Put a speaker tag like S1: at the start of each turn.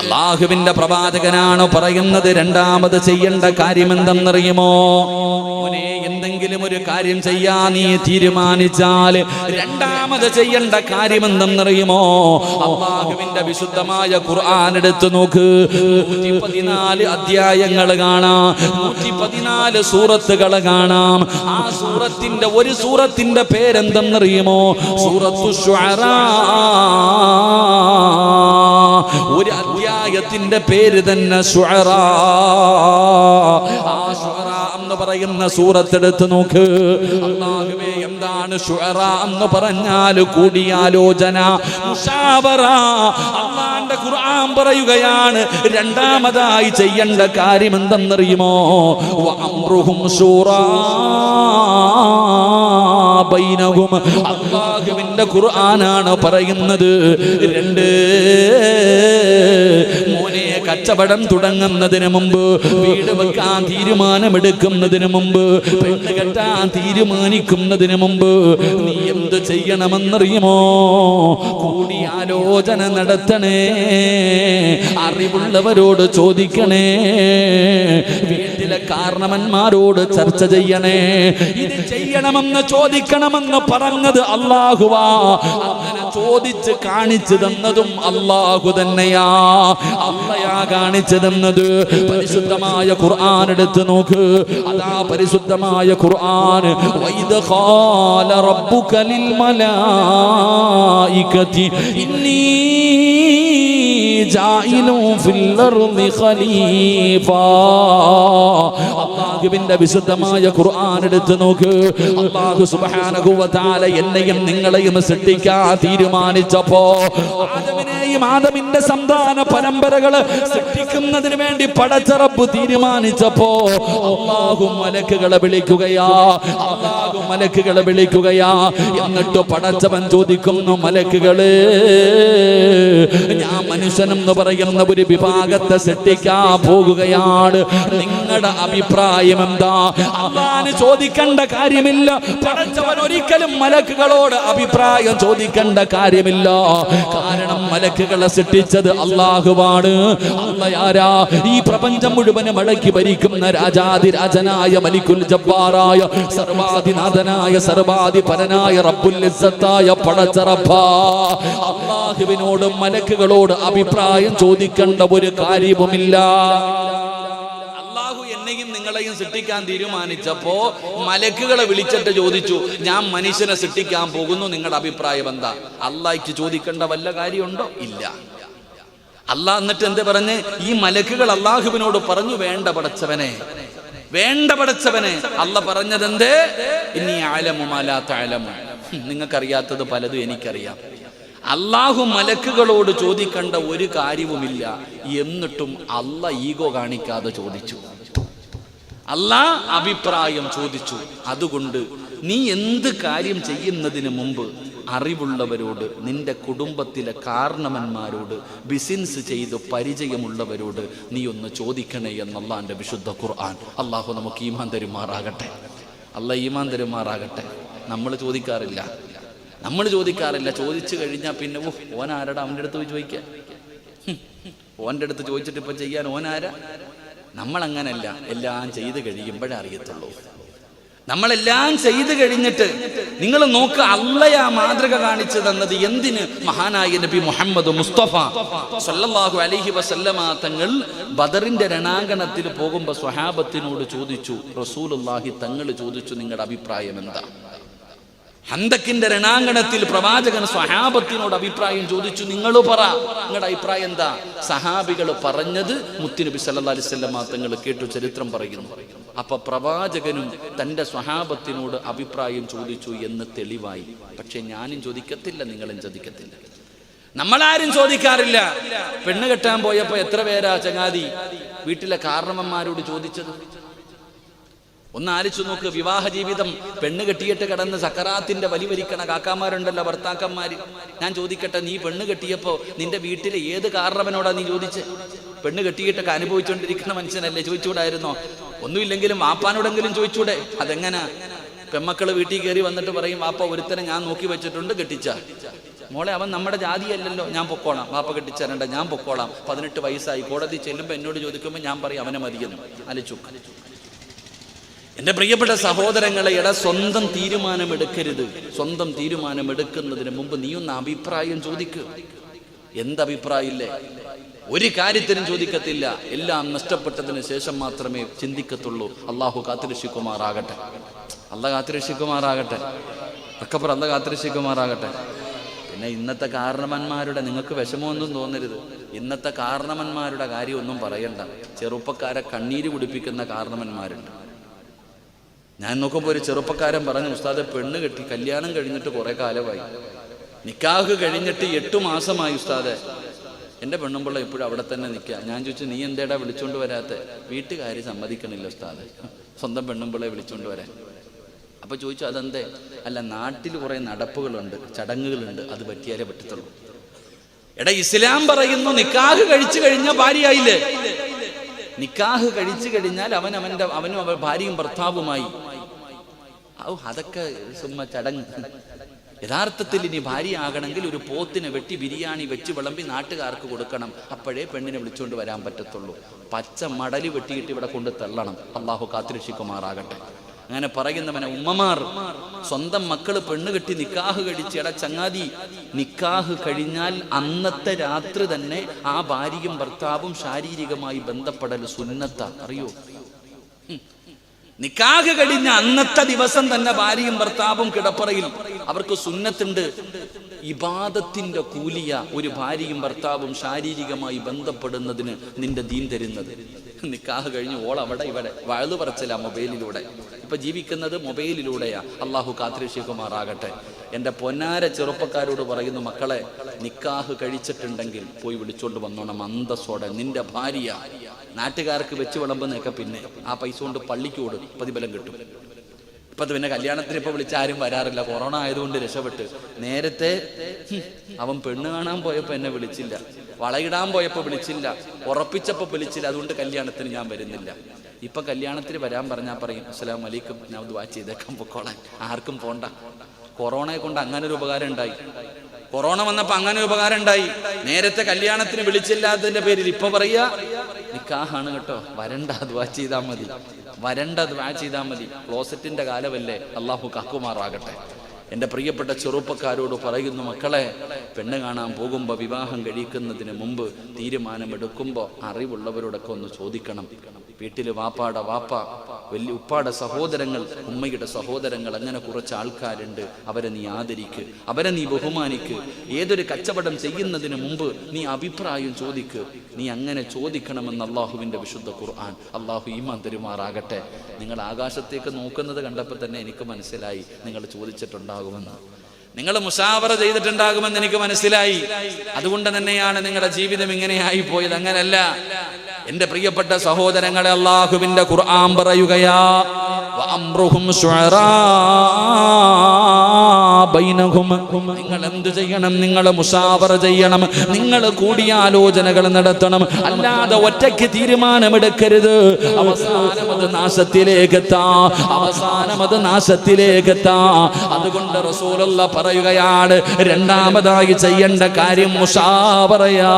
S1: അള്ളാഹുവിന്റെ പ്രവാചകനാണ് പറയുന്നത് രണ്ടാമത് ചെയ്യേണ്ട കാര്യം എന്തെന്നറിയുമോ എന്തെങ്കിലും ഒരു കാര്യം ചെയ്യാ നീ തീരുമാനിച്ചാൽ രണ്ടാമത് ചെയ്യേണ്ട കാര്യം എന്തെന്നറിയുമോ അള്ളാഹുവിന്റെ വിശുദ്ധമായ ഖുർആൻ എടുത്തു നോക്ക്. പതിനാല് അധ്യായങ്ങൾ കാണാം. നൂറ്റി പതിനാല് സൂറത്തുകൾ കാണാം. ആ സൂറത്തിന്റെ ഒരു സൂറത്തിന്റെ പേരെന്തെന്നറിയുമോ? സൂറത്തു ഷുഅറാ ഒരു അധ്യായത്തിന്റെ പേര് തന്നെ ഷുഅറാ ആ ഷുഅറാ എന്ന് പറയുന്ന സൂറത്തെടുത്ത് നോക്ക്. അല്ലാഹുവേ എന്താണ് ഷുഅറാ എന്ന് പറഞ്ഞാൽ കൂടിയാലോചന. മുഷാവറ. അള്ളാന്റെ ഖുർആൻ പറയുകയാണ് രണ്ടാമതായി ചെയ്യേണ്ട കാര്യം എന്തെന്നറിയുമോ? വഅംറുഹും ശൂറാ. ബൈനഹും അള്ളാഹുവിന്റെ ഖുർആനാണ് പറയുന്നത്. രണ്ട് മോനെ കച്ചവടം തുടങ്ങുന്നതിന് മുമ്പ് വീട് വെക്കാൻ തീരുമാനമെടുക്കുന്നതിന് മുമ്പ് പെണ്ണ് കെട്ടാൻ തീരുമാനിക്കുന്നതിന് മുമ്പ് നീ എന്ത് ചെയ്യണമെന്നറിയുമോ? കൂടിയാലോചന നടത്തണേ. അറിവുള്ളവരോട് ചോദിക്കണേ. വീട്ടിലെ കാരണവന്മാരോട് ചർച്ച ചെയ്യണേ. ഇത് ചെയ്യണമെന്ന് ചോദിക്കണമെന്ന് പറഞ്ഞത് അള്ളാഹുവാ അങ്ങനെ ചോദിച്ച് കാണിച്ചു തന്നതും അള്ളാഹു തന്നെയാ. അള്ളയാ കാണിച്ചു തന്നത് പരിശുദ്ധമായ ഖുർആൻ എടുത്ത് നോക്ക്. അതാ പരിശുദ്ധമായ ഖുർആൻ. വൈദ ഖാല റബ്ബുക ലിൽ ഇന്നി അല്ലാഹുവിന്റെ വിശുദ്ധമായ ഖുർആൻ എടുത്ത് നോക്ക്. അല്ലാഹു സുബ്ഹാനഹു വ തആല എന്നെയും നിങ്ങളെയും സൃഷ്ടിക്കാൻ തീരുമാനിച്ചപ്പോ ആദമിനെയും ആദമിന്റെ സന്താന പരമ്പരകൾ സൃഷ്ടിക്കുന്നതിന് വേണ്ടി പടച്ചറപ്പ് തീരുമാനിച്ചപ്പോ അള്ളാഹു മലക്കുകളെ വിളിക്കുകയാ അള്ളാഹു മലക്കുകളെ വിളിക്കുകയാ. എന്നിട്ട് പടച്ചവൻ ചോദിക്കുന്നു മലക്കുകൾ ഞാൻ മനുഷ്യനെന്ന് പറയുന്ന ഒരു വിഭാഗത്തെ സൃഷ്ടിക്കാൻ പോകുകയാണ്. നിങ്ങളുടെ അഭിപ്രായം എന്താ? അള്ളാന് ചോദിക്കേണ്ട കാര്യമില്ല. പടച്ചവൻ ഒരിക്കലും മലക്കുകളോട് അഭിപ്രായം ചോദിക്കേണ്ട കാര്യമില്ല. കാരണം മലക്കുകളെ സൃഷ്ടിച്ചത് അള്ളാഹുവാണ്. അള്ളയാരാ ഈ പ്രപഞ്ചം മുഴുവനും അടക്കി ഭരിക്കുന്ന രാജാതിരാജനായ മലിക്കുൽ ജബ്ബാറായ സർവാധിനാഥനായ സർവാധിപരനായ റബ്ബുൽ ഇസ്സത്തായ പടച്ചറപ്പ അള്ളാഹുവിനോട് മലക്കുകളോട് അഭിപ്രായം ചോദിക്കേണ്ട ഒരു കാര്യവുമില്ല. സൃഷ്ടിക്കാൻ തീരുമാനിച്ചപ്പോ മലക്കുകളെ വിളിച്ചിട്ട് ചോദിച്ചു ഞാൻ മനുഷ്യനെ സൃഷ്ടിക്കാൻ പോകുന്നു നിങ്ങളുടെ അഭിപ്രായം എന്താ? അള്ളാഹിക്ക് ചോദിക്കേണ്ട വല്ല കാര്യമുണ്ടോ? ഇല്ല. അള്ളാഹ് എന്നിട്ട് എന്ത് പറഞ്ഞ്? ഈ മലക്കുകൾ അള്ളാഹുവിനോട് പറഞ്ഞു വേണ്ട പടച്ചവനെ വേണ്ട പടച്ചവനെ. അല്ല പറഞ്ഞത് എന്തേ ഇനി ആലമുമാലാത്ത ആലമു നിങ്ങൾക്കറിയാത്തത് പലതും എനിക്കറിയാം. അള്ളാഹു മലക്കുകളോട് ചോദിക്കേണ്ട ഒരു കാര്യവുമില്ല. എന്നിട്ടും അല്ല ഈഗോ കാണിക്കാതെ ചോദിച്ചു. അല്ല അഭിപ്രായം ചോദിച്ചു. അതുകൊണ്ട് നീ എന്ത് കാര്യം ചെയ്യുന്നതിന് മുമ്പ് അറിവുള്ളവരോട് നിന്റെ കുടുംബത്തിലെ കാരണവന്മാരോട് ബിസിനസ് ചെയ്ത് പരിചയമുള്ളവരോട് നീ ഒന്ന് ചോദിക്കണേ എന്നുള്ള എന്റെ വിശുദ്ധ ഖുർആൻ. അള്ളാഹു നമുക്ക് ഈമാൻ തരുമാറാകട്ടെ. അല്ല ഈമാൻ തരുമാറാകട്ടെ. നമ്മൾ ചോദിക്കാറില്ല. നമ്മൾ ചോദിക്കാറില്ല. ചോദിച്ചു കഴിഞ്ഞാൽ പിന്നെ ഓൻ ആരടാ അവന്റെ അടുത്ത് പോയി ചോദിക്കാൻ? ഹും, ഓന്റെ അടുത്ത് ചോദിച്ചിട്ട് ഇപ്പം ചെയ്യാൻ ഓനാരാ? നമ്മളങ്ങനല്ല എല്ലാം ചെയ്ത് കഴിയുമ്പോഴേ അറിയത്തുള്ളൂ. നമ്മളെല്ലാം ചെയ്തു കഴിഞ്ഞിട്ട് നിങ്ങൾ നോക്ക് അള്ളയാ മാതൃക കാണിച്ചു തന്നത് എന്തിന്? മഹാനായ നബി മുഹമ്മദ് മുസ്തഫ സല്ലല്ലാഹു അലൈഹി വസല്ലമ തങ്ങൾ ബദറിന്റെ രണാങ്കണത്തിൽ പോകുമ്പോൾ സ്വഹാബത്തിനോട് ചോദിച്ചു റസൂലുള്ളാഹി തങ്ങൾ ചോദിച്ചു നിങ്ങളുടെ അഭിപ്രായം എന്താ? ഹന്തക്കിന്റെ രണാങ്കണത്തിൽ പ്രവാചകൻ സ്വഹാബത്തിനോട് അഭിപ്രായം ചോദിച്ചു നിങ്ങൾ പറ. നിങ്ങളുടെ അഭിപ്രായം എന്താ? സഹാബികൾ പറഞ്ഞത് മുത്തിനബി സല്ലാ അലിസ്വല്ല തങ്ങൾ കേട്ടു ചരിത്രം പറയുന്നു. അപ്പൊ പ്രവാചകനും തന്റെ സ്വഹാബത്തിനോട് അഭിപ്രായം ചോദിച്ചു എന്ന് തെളിവായി. പക്ഷെ ഞാനും ചോദിക്കത്തില്ല നിങ്ങളും ചോദിക്കത്തില്ല. നമ്മളാരും ചോദിക്കാറില്ല. പെണ്ണ് കെട്ടാൻ പോയപ്പോ എത്ര പേരാ ചങ്ങാതി? വീട്ടിലെ കാരണവന്മാരോട് ചോദിച്ചത്. ഒന്ന് ആലോചിച്ച് നോക്ക് വിവാഹ ജീവിതം പെണ്ണ് കെട്ടിയിട്ട് കിടന്ന് സക്കറാത്തിന്റെ വലി വലിക്കണ കാക്കാമാരുണ്ടല്ലോ ഭർത്താക്കന്മാര്. ഞാൻ ചോദിക്കട്ടെ നീ പെണ്ണ് കെട്ടിയപ്പോ നിന്റെ വീട്ടിലെ ഏത് കാരണവനോടാ നീ ചോദിച്ച്? പെണ്ണ് കെട്ടിയിട്ടൊക്കെ അനുഭവിച്ചുകൊണ്ടിരിക്കുന്ന മനുഷ്യനല്ലേ ചോദിച്ചുകൂടായിരുന്നോ ഒന്നുമില്ലെങ്കിലും വാപ്പാനോടെങ്കിലും ചോദിച്ചൂടെ? അതെങ്ങനാ? പെമ്മക്കൾ വീട്ടിൽ കയറി വന്നിട്ട് പറയും വാപ്പ ഒരുത്തനെ ഞാൻ നോക്കി വെച്ചിട്ടുണ്ട് കെട്ടിച്ച. മോളെ അവൻ നമ്മുടെ ജാതിയല്ലല്ലോ. ഞാൻ പൊക്കോളാം. വാപ്പ കെട്ടിച്ചരണ്ട ഞാൻ പൊക്കോളാം. പതിനെട്ട് വയസ്സായി. കോടതി ചെല്ലുമ്പോൾ എന്നോട് ചോദിക്കുമ്പോൾ ഞാൻ പറയും അവനെ മതിയെന്ന്. അലിച്ചു എന്റെ പ്രിയപ്പെട്ട സഹോദരങ്ങളെ ഇട സ്വന്തം തീരുമാനമെടുക്കരുത്. സ്വന്തം തീരുമാനമെടുക്കുന്നതിന് മുമ്പ് നീ ഒന്ന് അഭിപ്രായം ചോദിക്കുക എന്തഭിപ്രായമില്ലേ? ഒരു കാര്യത്തിനും ചോദിക്കത്തില്ല. എല്ലാം നഷ്ടപ്പെട്ടതിന് ശേഷം മാത്രമേ ചിന്തിക്കത്തുള്ളൂ. അള്ളാഹു കാത്തിരക്ഷിക്കുമാറാകട്ടെ. അല്ല കാത്തിരക്ഷിക്കുമാറാകട്ടെ. അക്കപ്പുറം അല്ല കാത്തിരക്ഷിക്കുമാറാകട്ടെ. പിന്നെ ഇന്നത്തെ കാരണവന്മാരുടെ നിങ്ങൾക്ക് വിഷമമൊന്നും തോന്നരുത്. ഇന്നത്തെ കാരണവന്മാരുടെ കാര്യമൊന്നും പറയണ്ട. ചെറുപ്പക്കാരെ കണ്ണീര് കുടിപ്പിക്കുന്ന കാരണവന്മാരുണ്ട്. ഞാൻ നോക്കുമ്പോൾ ഒരു ചെറുപ്പക്കാരൻ പറഞ്ഞു ഉസ്താദെ പെണ്ണ് കെട്ടി കല്യാണം കഴിഞ്ഞിട്ട് കുറെ കാലമായി. നിക്കാഹ് കഴിഞ്ഞിട്ട് എട്ടു മാസമായി ഉസ്താദെ. എന്റെ പെണ്ണുമ്പിള്ള ഇപ്പോഴും അവിടെ തന്നെ നിൽക്കുക ഞാൻ ചോദിച്ചു നീ എന്തേടാ വിളിച്ചോണ്ട് വരാത്ത? വീട്ടുകാർ സമ്മതിക്കണില്ല ഉസ്താദ്. സ്വന്തം പെണ്ണുമ്പിള്ളെ വിളിച്ചോണ്ട് വരാൻ. അപ്പൊ ചോദിച്ചു അതെന്തേ? അല്ല നാട്ടിൽ കുറെ നടപ്പുകളുണ്ട് ചടങ്ങുകളുണ്ട്. അത് പറ്റിയാലേ പറ്റത്തുള്ളൂ. എടാ ഇസ്ലാം പറയുന്നു നിക്കാഹ് കഴിച്ചു കഴിഞ്ഞ ഭാര്യയായില്ലേ? നിക്കാഹ് കഴിച്ചു കഴിഞ്ഞാൽ അവൻ അവന്റെ അവനും അവൻ ഭാര്യയും ഭർത്താവുമായി. ഔ അതൊക്കെ സുമ്മ ചടങ്ങ്. യഥാർത്ഥത്തിൽ ഇനി ഭാര്യയാകണമെങ്കിൽ ഒരു പോത്തിനെ വെട്ടി ബിരിയാണി വെച്ച് വിളമ്പി നാട്ടുകാർക്ക് കൊടുക്കണം. അപ്പോഴേ പെണ്ണിനെ വിളിച്ചുകൊണ്ട് വരാൻ പറ്റത്തുള്ളൂ. പച്ച മടലി വെട്ടിയിട്ട് ഇവിടെ കൊണ്ട് തള്ളണം. അള്ളാഹു കാത്തിരക്ഷിക്കുമാറാകട്ടെ. അങ്ങനെ പറയുന്നവനെ ഉമ്മമാർ സ്വന്തം മക്കൾ പെണ്ണ് കെട്ടി നിക്കാഹ് കഴിച്ച് എടാ ചങ്ങാതി നിക്കാഹ് കഴിഞ്ഞാൽ അന്നത്തെ രാത്രി തന്നെ ആ ഭാര്യയും ഭർത്താവും ശാരീരികമായി ബന്ധപ്പെടൽ സുന്നത്ത. അറിയോ? നിക്കാഹ് കഴിഞ്ഞ അന്നത്തെ ദിവസം തന്നെ ഭാര്യയും ഭർത്താവും കിടപ്പറയിൽ. അവർക്ക് സുന്നത്തുണ്ട്. ഇബാദത്തിന്റെ കൂലിയ ഒരു ഭാര്യയും ഭർത്താവും ശാരീരികമായി ബന്ധപ്പെടുന്നതിന് നിന്റെ ദീൻ തരുന്നത്. നിക്കാഹ് കഴിഞ്ഞ് ഓൾ അവിടെ ഇവിടെ വഴുതു പറച്ചില്ല മൊബൈലിലൂടെ. ഇപ്പൊ ജീവിക്കുന്നത് മൊബൈലിലൂടെയാ. അള്ളാഹു കാത്തിരക്ഷിക്കുമാറാകട്ടെ. എന്റെ പൊന്നാര ചെറുപ്പക്കാരോട് പറയുന്നു മക്കളെ നിക്കാഹ് കഴിച്ചിട്ടുണ്ടെങ്കിൽ പോയി വിളിച്ചോണ്ട് വന്നോണം. അന്തസ്സോടെ നിന്റെ ഭാര്യ നാട്ടുകാർക്ക് വെച്ച് വിളമ്പുന്നൊക്കെ പിന്നെ ആ പൈസ കൊണ്ട് പള്ളിക്ക് ഓടും പ്രതിഫലം കിട്ടും. ഇപ്പൊ പിന്നെ കല്യാണത്തിന് ഇപ്പൊ വിളിച്ച ആരും വരാറില്ല. കൊറോണ ആയതുകൊണ്ട് രക്ഷപ്പെട്ട്. നേരത്തെ അവൻ പെണ്ണ് കാണാൻ പോയപ്പോ എന്നെ വിളിച്ചില്ല. വളയിടാൻ പോയപ്പോ വിളിച്ചില്ല. ഉറപ്പിച്ചപ്പോ വിളിച്ചില്ല. അതുകൊണ്ട് കല്യാണത്തിന് ഞാൻ വരുന്നില്ല. ഇപ്പൊ കല്യാണത്തിന് വരാൻ പറഞ്ഞാൽ പറയും അസ്സലാം വലൈക്കും ഞാൻ ദുവാ ചെയ്തേക്കാൻ പൊക്കോളാൻ. ആർക്കും പോണ്ട. കൊറോണയെ കൊണ്ട് അങ്ങനെ ഒരു ഉപകാരം ഉണ്ടായി. കൊറോണ വന്നപ്പോ അങ്ങനെ ഉപകാരം ഉണ്ടായി. നേരത്തെ കല്യാണത്തിന് വിളിച്ചില്ലാത്തതിന്റെ പേരിൽ ഇപ്പൊ പറയാ നിക്കാഹാണ് കേട്ടോ. വരണ്ട വാച്ച് ചെയ്താൽ മതി. വരണ്ട വാച്ച് ചെയ്താൽ മതി. ക്ലോസറ്റിന്റെ കാലമല്ലേ അള്ളാഹു കാക്കുമാറാകട്ടെ. എന്റെ പ്രിയപ്പെട്ട ചെറുപ്പക്കാരോട് പറയുന്നു മക്കളെ പെണ്ണ് കാണാൻ പോകുമ്പോൾ വിവാഹം കഴിക്കുന്നതിന് മുമ്പ് തീരുമാനമെടുക്കുമ്പോൾ അറിവുള്ളവരോടൊക്കെ ഒന്ന് ചോദിക്കണം. വീട്ടിൽ വാപ്പാടെ വാപ്പ വലിയ ഉപ്പാടെ സഹോദരങ്ങൾ ഉമ്മയുടെ സഹോദരങ്ങൾ അങ്ങനെ കുറച്ച് ആൾക്കാരുണ്ട്. അവരെ നീ ആദരിക്ക്. അവരെ നീ ബഹുമാനിക്ക്. ഏതൊരു കച്ചവടം ചെയ്യുന്നതിന് മുമ്പ് നീ അഭിപ്രായം ചോദിക്ക്. നീ അങ്ങനെ ചോദിക്കണമെന്ന് അള്ളാഹുവിന്റെ വിശുദ്ധ ഖുർആൻ. അള്ളാഹു ഈമാൻ തരുമാറാകട്ടെ. നിങ്ങൾ ആകാശത്തേക്ക് നോക്കുന്നത് കണ്ടപ്പോൾ തന്നെ എനിക്ക് മനസ്സിലായി. നിങ്ങൾ ചോദിച്ചിട്ടുണ്ടാകുമെന്ന്. നിങ്ങൾ മുഷാവറ ചെയ്തിട്ടുണ്ടാകുമെന്ന് എനിക്ക് മനസ്സിലായി. അതുകൊണ്ട് തന്നെയാണ് നിങ്ങളുടെ ജീവിതം ഇങ്ങനെയായി പോയത്. അങ്ങനല്ല. എന്റെ പ്രിയപ്പെട്ട സഹോദരങ്ങളെ അള്ളാഹുവിന്റെ ഖുർആൻ പറയുകയാ നിങ്ങൾ എന്ത് ചെയ്യണം? നിങ്ങൾ മുഷാവറ ചെയ്യണം. നിങ്ങൾ കൂടിയാലോചനകൾ നടത്തണം. അല്ലാതെ ഒറ്റയ്ക്ക് തീരുമാനമെടുക്കരുത്. അവസാനം അത് നാശത്തിലേക്ക് നാശത്തിലേക്കെത്താ. അവസാനം അത് നാശത്തിലേക്ക് എത്താ അതുകൊണ്ട് റസൂലുള്ള പറയുകയാണ് രണ്ടാമതായി ചെയ്യേണ്ട കാര്യം മുഷാവറയാ